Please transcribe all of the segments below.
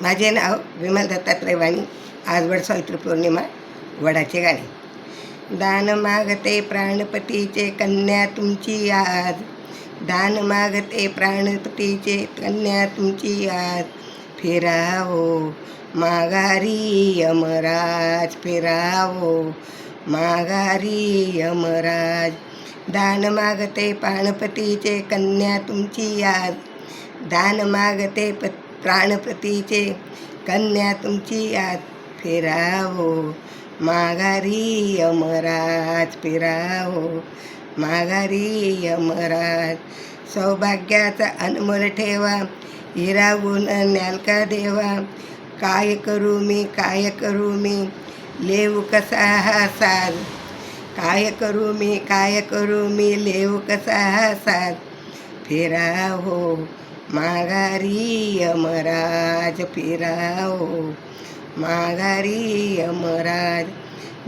माझे नाव विमल दत्तात्रय वाणी आजवड सावित्री पौर्णिमा वडाचे गाणे. दान मागते प्राणपतीचे कन्या तुमची आज. दान मागते प्राणपतीचे कन्या तुमची आज. फिरावो माघारी यमराज फिरावो माघारी यमराज. दान मागते प्राणपतीचे कन्या तुमची आज. दान मागते पत प्राणपतीचे कन्या तुमची आज फिरावो. माघारी यमराज फिरावो. माघारी यमराज. सौभाग्याचा अनमोल ठेवा. हिरावून न्यालका देवा. काय करू मी काय करू मी? लेव कसा हा काय करू मी काय करू मी? लेव कसा हा फिरावो. माघारी यमराज फिरावो माघारी यमराज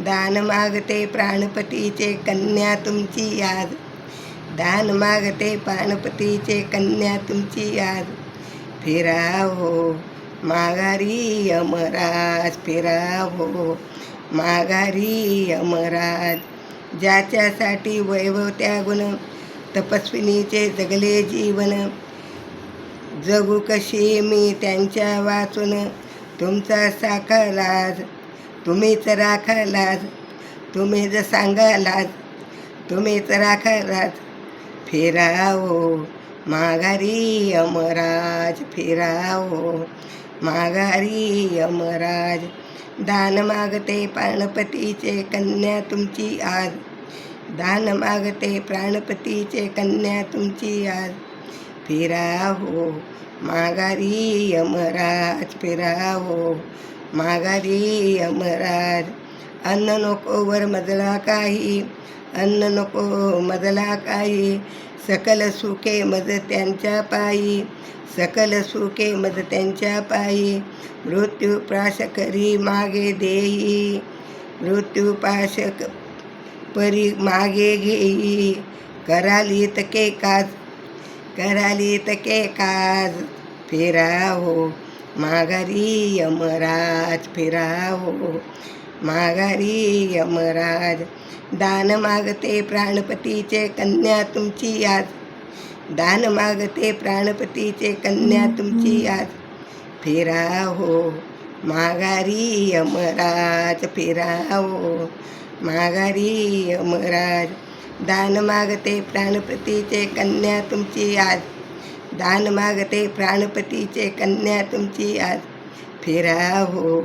दान मागते प्राणपतीचे कन्या तुमची याद. दान मागते प्राणपतीचे कन्या तुमची याद. फिरावो माघारी यमराज फिरावो माघारी यमराज ज्याच्यासाठी वैभव त्यागुण तपस्विनीचे जगले जीवन. जगू कशी मी त्यांच्या वाचून. तुमचा साखलाज तुम्हीच राखलाज तुम्हीच तुम्ही जर तुम्हीच राखलाज. फिरावो माघारी यमराज फिरावो माघारी यमराज. दान मागते प्राणपतीचे कन्या तुमची आज. दान मागते प्राणपतीचे कन्या तुमची आज. फिराहो माघारी यमराज फिराहो माघारी यमराज. अन्न नको वर मजला काही अन्न नको मजला काही. सकल सुखे मज त्यांच्या पायी सकल सुखे मज त्यांच्या पायी. मृत्यू प्राश करी मागे देई मृत्यू पाशक परी मागे घेई. कराली तके काज कराली तके काज? फिरावो माघारी यमराज फिरावो माघारी यमराज. दान मागते प्राणपतीचे कन्या तुमची आज. दान मागते प्राणपतीचे कन्या तुमची आज. फिरावो माघारी यमराज फिरावो माघारी यमराज. दान मागते प्राणपतीचे कन्या तुमची आज दान मागते प्राणपतीचे कन्या तुमची आज फिरावो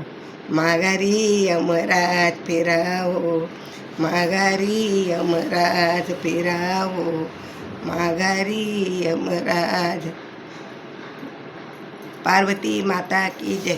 माघारी अमरात फिरा हो माघारी अमराज फिरा हो माघारी अमराज पार्वती माता की जय.